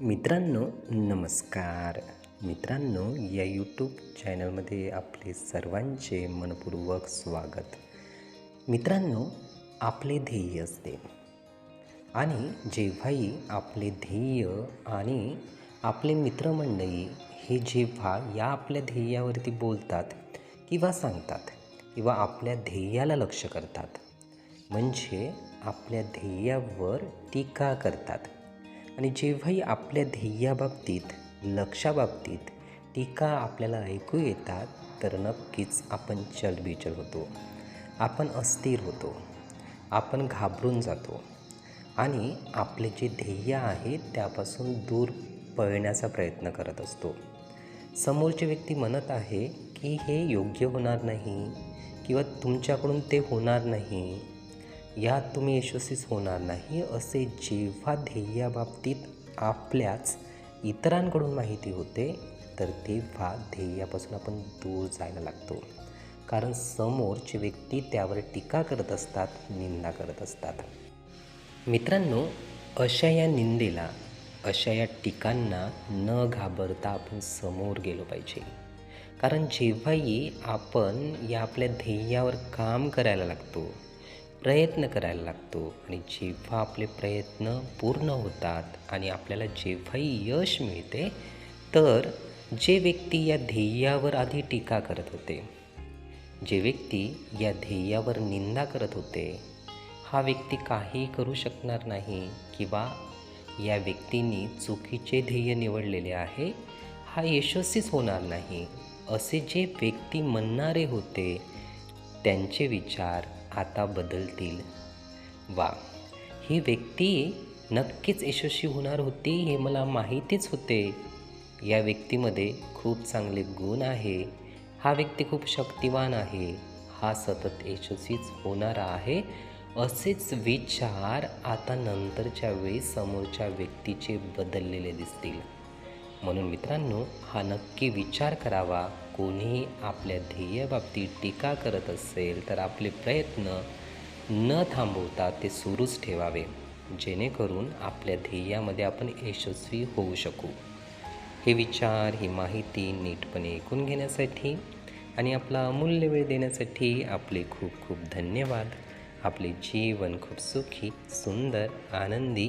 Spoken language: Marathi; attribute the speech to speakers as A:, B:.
A: मित्रांनो नमस्कार. मित्रांनो या यूट्यूब चॅनलमध्ये आपले सर्वांचे मनपूर्वक स्वागत. मित्रांनो आपले ध्येय असते. आणि जेव्हाही आपले ध्येय आणि आपले मित्रमंडळी हे जेव्हा या आपल्या ध्येयावरती बोलतात किंवा सांगतात किंवा आपल्या ध्येयाला लक्ष करतात म्हणजे आपल्या ध्येयावर टीका करतात. आणि जेव्हाही आपल्या ध्येयाबाबतीत लक्षाबाबतीत टीका आपल्याला ऐकू येतात तर नक्कीच आपण चलबिचल होतो. आपण अस्थिर होतो. आपण घाबरून जातो. आणि आपले जे ध्येय आहे त्यापासून दूर पळण्याचा प्रयत्न करत असतो. समोरची व्यक्ती म्हणत आहे की हे योग्य होणार नाही किंवा तुमच्याकडून ते होणार नाही. यात तुम्ही यशस्वीच होणार नाही असे जेव्हा ध्येयाबाबतीत आपल्याच इतरांकडून माहिती होते तर तेव्हा ध्येयापासून आपण दूर जायला लागतो. कारण समोरची व्यक्ती त्यावर टीका करत असतात निंदा करत असतात. मित्रांनो अशा या निंदेला अशा या टीकांना न घाबरता आपण समोर गेलो पाहिजे. कारण जेव्हाही आपण या आपल्या ध्येयावर काम करायला लागतो प्रयत्न करायला लागतो. आणि जेव्हा आपले प्रयत्न पूर्ण होतात आणि आपल्याला जेव्हाही यश मिळते तर जे व्यक्ती या ध्येयावर आधी टीका करत होते जे व्यक्ती या ध्येयावर निंदा करत होते हा व्यक्ती काही करू शकणार नाही किंवा या व्यक्तींनी चुकीचे ध्येय निवडलेले आहे हा यशस्वीच होणार नाही असे जे व्यक्ती म्हणणारे होते त्यांचे विचार आता बदलतील. वा ही व्यक्ती नक्कीच यशस्वी होणार होती हे मला माहितीच होते. या व्यक्तीमध्ये खूप चांगले गुण आहे. हा व्यक्ती खूप शक्तिवान आहे. हा सतत यशस्वीच होणारा आहे. असेच विचार आता नंतरच्या वेळी समोरच्या व्यक्तीचे बदललेले दिसतील. म्हणून मित्रांनो हा नक्की विचार करावा. कोणीही आपल्या ध्येयाबाबतीत टीका करत असेल तर आपले प्रयत्न न थांबवता ते सुरूच ठेवावे. जेणेकरून आपल्या ध्येयामध्ये आपण यशस्वी होऊ शकू. हे विचार ही माहिती नीटपणे ऐकून घेण्यासाठी आणि आपला अमूल्य वेळ देण्यासाठी आपले खूप खूप धन्यवाद. आपले जीवन खूप सुखी सुंदर आनंदी